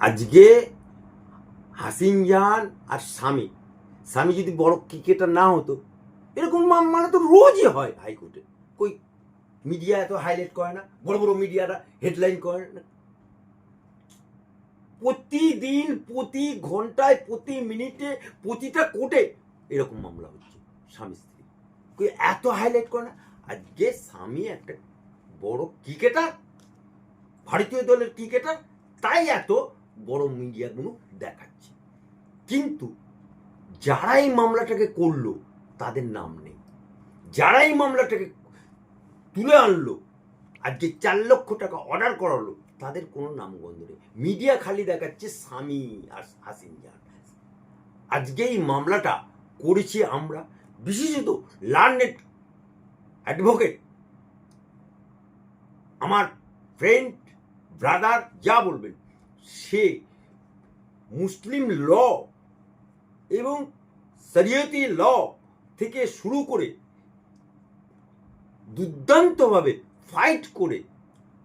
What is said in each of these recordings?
আজকে হাসিন জাহান আর স্বামী। স্বামী যদি বড় ক্রিকেটার না হতো, এরকম মাম- মানে তো রোজই হয় হাইকোর্টে। কই, মিডিয়া এত হাইলাইট করে না, বড় বড় মিডিয়ারা হেডলাইন করে না। প্রতিদিন, প্রতি ঘন্টায়, প্রতি মিনিটে, প্রতিটা কোর্টে এরকম মামলা হচ্ছে স্বামী স্ত্রী কই, এত হাইলাইট করে না। আজকে স্বামী একটা বড় ক্রিকেটার, ভারতীয় দলের ক্রিকেটার, তাই এত বড় মিডিয়াগুলো দেখাচ্ছে। কিন্তু যারা এই মামলাটাকে করল, তাদের নাম নেই। যারা এই মামলাটাকে তুলে আনলো আজকে চার লক্ষ টাকা অর্ডার করালো, তাদের কোনো নামগন্ধ নেই। মিডিয়া খালি দেখাচ্ছে স্বামী আর হাসিন জাহান। আজকে এই মামলাটা করেছি আমরা, বিশেষত লার্নেট অ্যাডভোকেট, আমার ফ্রেন্ড ব্রাদার যা বলবেন। সে মুসলিম ল এবং শরিয়তি ল থেকে শুরু করে দুর্দান্তভাবে ফাইট করে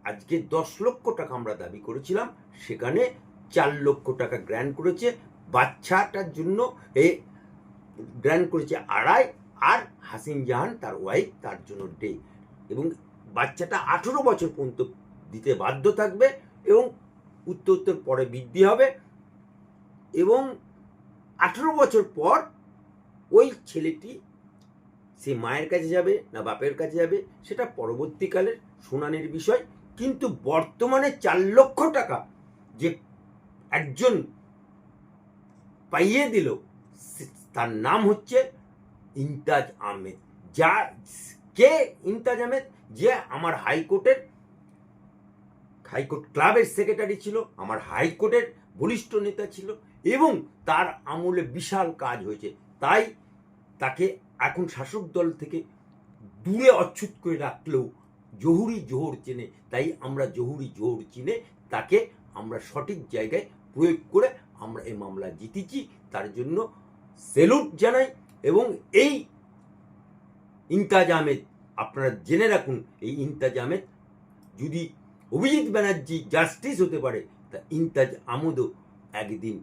আজকে দশ লক্ষ টাকা আমরা দাবি করেছিলাম। সেখানে চার লক্ষ টাকা গ্র্যান্ড করেছে। বাচ্চাটার জন্য এ গ্র্যান্ড করেছে আড়াই আর হাসিন জাহান তার ওয়াইফ তার জন্য ডে এবং বাচ্চাটা আঠেরো বছর পর্যন্ত দিতে বাধ্য থাকবে এবং উত্তর উত্তর পরে বৃদ্ধি হবে এবং আঠেরো বছর পর ওই ছেলেটি সে মায়ের কাছে যাবে না বাপের কাছে যাবে সেটা পরবর্তীকালের শুনানির বিষয়। কিন্তু বর্তমানে চার লক্ষ টাকা যে একজন পাইয়ে দিল তার নাম হচ্ছে ইমতাজ আহমেদ। যা, কে ইমতাজ আহমেদ? যে আমার হাইকোর্টের হাইকোর্ট ক্লাবের সেক্রেটারি ছিল, আমার হাইকোর্টের বলিষ্ঠ নেতা ছিল এবং তার আমলে বিশাল কাজ হয়েছে। তাই তাকে এখন শাসক দল থেকে দূরে অচ্ছুত করে রাখলেও জহুরি জোহর চেনে, তাই আমরা জহুরি জোহর চিনে তাকে আমরা সঠিক জায়গায় প্রয়োগ করে আমরা এই মামলা জিতেছি। তার জন্য সেলুট জানাই এবং এই ইমতাজ আহমেদ আপনারা জেনে রাখুন, এই ইমতাজ আহমেদ যদি অভিজিৎ ব্যানার্জি জাস্টিস হতে পারে। তা ইন্তাজ আমোদও একদিন